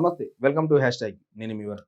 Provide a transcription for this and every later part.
నమస్తే welcome to hash tag నేను మీ వరుణ్.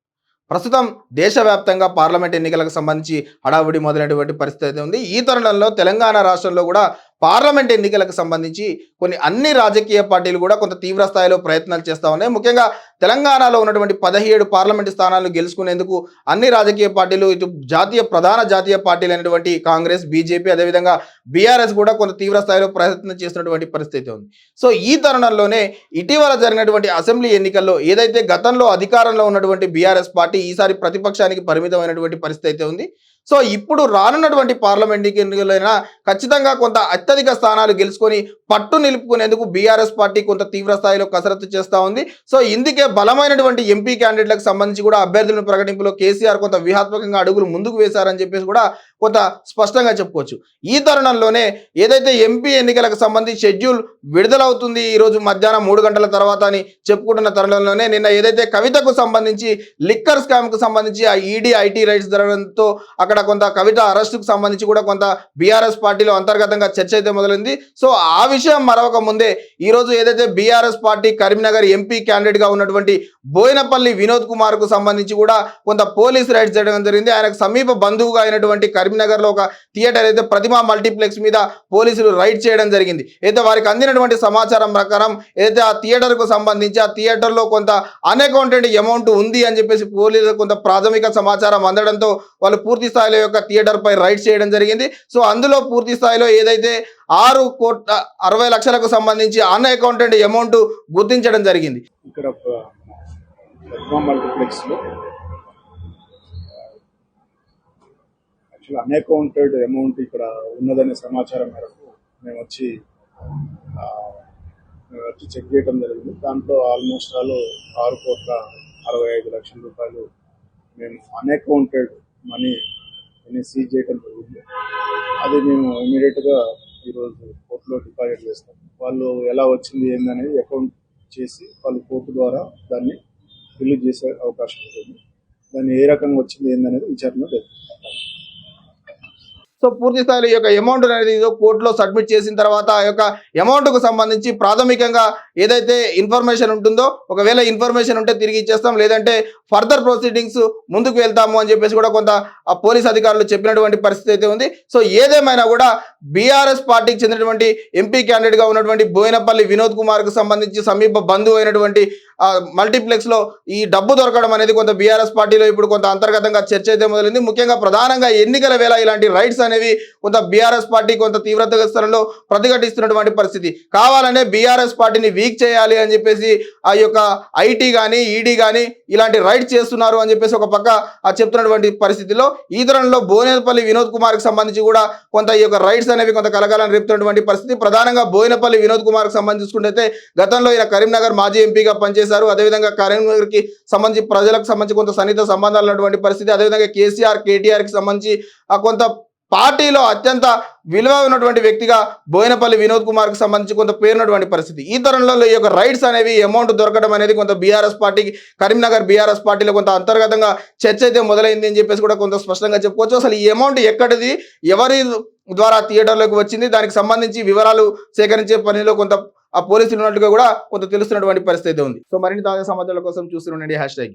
ప్రస్తుతం దేశవ్యాప్తంగా పార్లమెంట్ ఎన్నికలకు సంబంధించి హడావుడి మొదలైనటువంటి పరిస్థితి అయితే ఉంది ఈ తరుణంలో తెలంగాణ రాష్ట్రంలో కూడా పార్లమెంట్ ఎన్నికలకు సంబంధించి కొన్ని అన్ని రాజకీయ పార్టీలు కూడా కొంత తీవ్ర స్థాయిలో ప్రయత్నాలు చేస్తూ ఉన్నాయి. ముఖ్యంగా తెలంగాణలో ఉన్నటువంటి పదిహేడు పార్లమెంట్ స్థానాలు గెలుచుకునేందుకు అన్ని రాజకీయ పార్టీలు ఇటు జాతీయ ప్రధాన జాతీయ పార్టీలు అయినటువంటి కాంగ్రెస్ బీజేపీ అదేవిధంగా బీఆర్ఎస్ కూడా కొంత తీవ్ర స్థాయిలో ప్రయత్నం చేస్తున్నటువంటి పరిస్థితి ఉంది. సో ఈ తరుణంలోనే ఇటీవల జరిగినటువంటి అసెంబ్లీ ఎన్నికల్లో ఏదైతే గతంలో అధికారంలో ఉన్నటువంటి బీఆర్ఎస్ పార్టీ ఈసారి ప్రతిపక్షానికి పరిమితమైనటువంటి పరిస్థితి అయితే ఉంది. సో ఇప్పుడు రానున్నటువంటి పార్లమెంట్ ఎన్నికలైనా ఖచ్చితంగా కొంత అత్యధిక స్థానాలు గెలుచుకొని పట్టు నిలుపుకునేందుకు బీఆర్ఎస్ పార్టీ కొంత తీవ్ర స్థాయిలో కసరత్తు చేస్తూ ఉంది. సో ఇందుకే బలమైనటువంటి ఎంపీ క్యాండిడేట్లకు సంబంధించి కూడా అభ్యర్థులను ప్రకటింపులో కేసీఆర్ కొంత వ్యూహాత్మకంగా అడుగులు ముందుకు వేశారని చెప్పేసి కూడా కొంత స్పష్టంగా చెప్పుకోవచ్చు. ఈ తరుణంలోనే ఏదైతే ఎంపీ ఎన్నికలకు సంబంధించి షెడ్యూల్ విడుదలవుతుంది ఈరోజు మధ్యాహ్నం మూడు గంటల తర్వాత అని చెప్పుకుంటున్న తరుణంలోనే నిన్న ఏదైతే కవితకు సంబంధించి లిక్కర్ స్కామ్కు సంబంధించి ఆ ఈడీ ఐటీ రైట్స్ జరగడంతో అక్కడ కొంత కవిత అరెస్టుకు సంబంధించి కూడా కొంత బీఆర్ఎస్ పార్టీలో అంతర్గతంగా చర్చ అయితే మొదలైంది. సో ఆ విషయం మరొక ముందే ఈ రోజు ఏదైతే బీఆర్ఎస్ పార్టీ కరీంనగర్ ఎంపీ క్యాండిడేట్గా ఉన్నటువంటి బోయినపల్లి వినోద్ కుమార్కు సంబంధించి కూడా కొంత పోలీస్ రైడ్ చేయడం జరిగింది. ఆయనకు సమీప బంధువుగా అయినటువంటి కరీంనగర్లో ఒక థియేటర్ అయితే ప్రతిమా మల్టీప్లెక్స్ మీద పోలీసులు రైడ్ చేయడం జరిగింది. అయితే వారికి అందినటువంటి సమాచారం ప్రకారం ఏదైతే ఆ థియేటర్కు సంబంధించి ఆ థియేటర్లో కొంత అన్అకౌంటెడ్ అమౌంట్ ఉంది అని చెప్పేసి పోలీసులు కొంత ప్రాథమిక సమాచారం అందడంతో వాళ్ళు పూర్తి స్థాయిలో యొక్క థియేటర్ పై రైడ్ చేయడం జరిగింది. సో అందులో పూర్తి స్థాయిలో ఏదైతే ఆరు కోట్ల అరవై లక్షలకు సంబంధించి అన్ అకౌంటెంట్ అమౌంట్ గుర్తించడం జరిగింది. ఇక్కడ మల్టీప్లెక్స్లో యాక్చువల్ అన్అకౌంటెడ్ అమౌంట్ ఇక్కడ ఉన్నదనే సమాచారం మేరకు మేము వచ్చి మేము వచ్చి చెక్ చేయడం జరిగింది. దాంట్లో ఆల్మోస్ట్ ఆల్ ఆరు కోట్ల అరవై ఐదు లక్షల రూపాయలు మేము అన్అకౌంటెడ్ మనీ సీజ్ చేయడం జరిగింది. అది మేము ఇమీడియట్గా ఈరోజు కోర్టులో డిపాజిట్ చేస్తాం. వాళ్ళు ఎలా వచ్చింది ఏందనేది అకౌంట్ చేసి వాళ్ళు కోర్టు ద్వారా దాన్ని రిలీజ్ చేసే అవకాశం ఉంటుంది. దాన్ని ఏ రకంగా వచ్చింది ఏందనేది విచారణ జరుగుతుంది సో పూర్తి స్థాయిలో ఈ యొక్క అమౌంట్ అనేది ఏదో కోర్టులో సబ్మిట్ చేసిన తర్వాత ఆ యొక్క అమౌంట్కు సంబంధించి ప్రాథమికంగా ఏదైతే ఇన్ఫర్మేషన్ ఉంటుందో ఒకవేళ ఇన్ఫర్మేషన్ ఉంటే తిరిగి ఇచ్చేస్తాం. లేదంటే ఫర్దర్ ప్రొసీడింగ్స్ ముందుకు వెళ్తాము అని చెప్పేసి కూడా కొంత ఆ పోలీస్ అధికారులు చెప్పినటువంటి పరిస్థితి అయితే ఉంది. సో ఏదేమైనా కూడా బీఆర్ఎస్ పార్టీకి చెందినటువంటి ఎంపీ క్యాండిడేట్గా ఉన్నటువంటి బోయినపల్లి వినోద్ కుమార్కు సంబంధించి సమీప బంధువు అయినటువంటి మల్టీప్లెక్స్లో మల్టీప్లెక్స్లో ఈ డబ్బు దొరకడం అనేది కొంత బీఆర్ఎస్ పార్టీలో ఇప్పుడు కొంత అంతర్గతంగా చర్చ అయితే మొదలైంది. ముఖ్యంగా ప్రధానంగా ఎన్నికల వేళ ఇలాంటి రైట్స్ అనేవి కొంత బీఆర్ఎస్ పార్టీ కొంత తీవ్రత స్థలంలో ప్రతిఘటిస్తున్నటువంటి పరిస్థితి. కావాలనే బీఆర్ఎస్ పార్టీని వీక్ చేయాలి అని చెప్పేసి ఆ యొక్క ఐటీ కానీ ఈడీ కానీ ఇలాంటి రైట్స్ చేస్తున్నారు అని చెప్పేసి ఒక పక్క ఆ చెప్తున్నటువంటి పరిస్థితిలో ఈ తరంలో భువనేపల్లి వినోద్ కుమార్కి సంబంధించి కూడా కొంత ఈ యొక్క రైట్స్ అనేవి కొంత కలగాలని రేపుతున్నటువంటి పరిస్థితి. ప్రధానంగా బోయినపల్లి వినోద్ కుమార్కి సంబంధించి గతంలో ఈయన కరీంనగర్ మాజీ ఎంపీగా పనిచేశారు. అదేవిధంగా కరీంనగర్కి సంబంధించి ప్రజలకు సంబంధించి కొంత సన్నిహిత సంబంధాలు ఉన్నటువంటి పరిస్థితి. అదేవిధంగా కేసీఆర్ కేటీఆర్కి సంబంధించి ఆ కొంత పార్టీలో అత్యంత విలువ ఉన్నటువంటి వ్యక్తిగా బోయినపల్లి వినోద్ కుమార్కి సంబంధించి కొంత పేరున్నటువంటి పరిస్థితి. ఈ తరంలో ఈ యొక్క రైట్స్ అనేవి అమౌంట్ దొరకడం అనేది కొంత బీఆర్ఎస్ పార్టీకి కరీంనగర్ బీఆర్ఎస్ పార్టీలో కొంత అంతర్గతంగా చర్చ అయితే మొదలైంది అని చెప్పేసి కూడా కొంత స్పష్టంగా చెప్పుకోవచ్చు. అసలు ఈ అమౌంట్ ఎక్కడిది? ఎవరి ద్వారా థియేటర్లోకి వచ్చింది? దానికి సంబంధించి వివరాలు సేకరించే పనిలో కొంత ఆ పోలీసులు ఉన్నట్టుగా కూడా కొంత తెలుస్తున్నటువంటి పరిస్థితి ఉంది. సో మరిన్ని తాజా సమాచారాల కోసం చూస్తూ ఉండండి. Hash tag